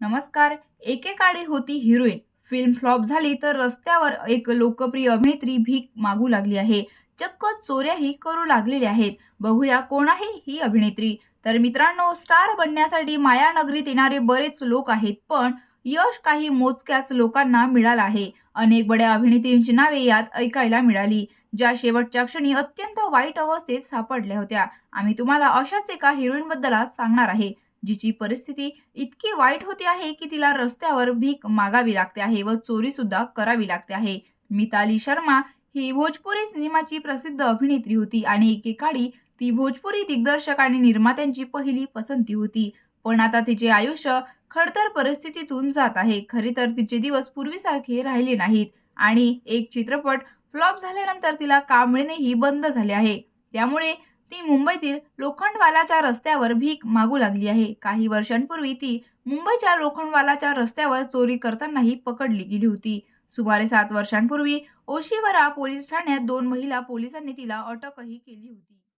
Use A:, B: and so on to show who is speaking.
A: नमस्कार एकेकाळी होती हिरोईन. फिल्म फ्लॉप झाली तर रस्त्यावर एक लोकप्रिय अभिनेत्री भीक मागू लागली आहे. चक्क चोऱ्याही करू लागलेल्या आहेत. बघूया कोण आहे ही अभिनेत्री. तर मित्रांनो स्टार बनण्यासाठी मायानगरीत येणारे बरेच लोक आहेत पण यश काही मोजक्याच लोकांना मिळालं आहे. अनेक बड्या अभिनेत्रींची नावे यात ऐकायला मिळाली ज्या शेवटच्या क्षणी अत्यंत वाईट अवस्थेत सापडल्या होत्या. आम्ही तुम्हाला अशाच एका हिरोईनबद्दल आज सांगणार आहे. जिची परिस्थिती इतकी वाईट होती आहे की तिला रस्त्यावर भीक मागावी लागते आहे व चोरी सुद्धा करावी लागते आहे. मिताली शर्मा ही भोजपुरी सिनेमाची प्रसिद्ध अभिनेत्री होती आणि एकेकाळी ती भोजपुरी दिग्दर्शक आणि निर्मात्यांची पहिली पसंती होती. पण आता तिचे आयुष्य खडतर परिस्थितीतून जात आहे. खरे तर तिचे दिवस पूर्वीसारखे राहिले नाहीत आणि एक चित्रपट फ्लॉप झाल्यानंतर तिला काम मिळणेही बंद झाले आहे. त्यामुळे ती मुंबईतील लोखंडवालाच्या रस्त्यावर भीक मागू लागली आहे. काही वर्षांपूर्वी ती मुंबईच्या लोखंडवालाच्या रस्त्यावर चोरी करतानाही पकडली गेली होती. सुमारे सात वर्षांपूर्वी ओशिवरा पोलीस ठाण्यात दोन महिला पोलिसांनी तिला अटकही केली होती.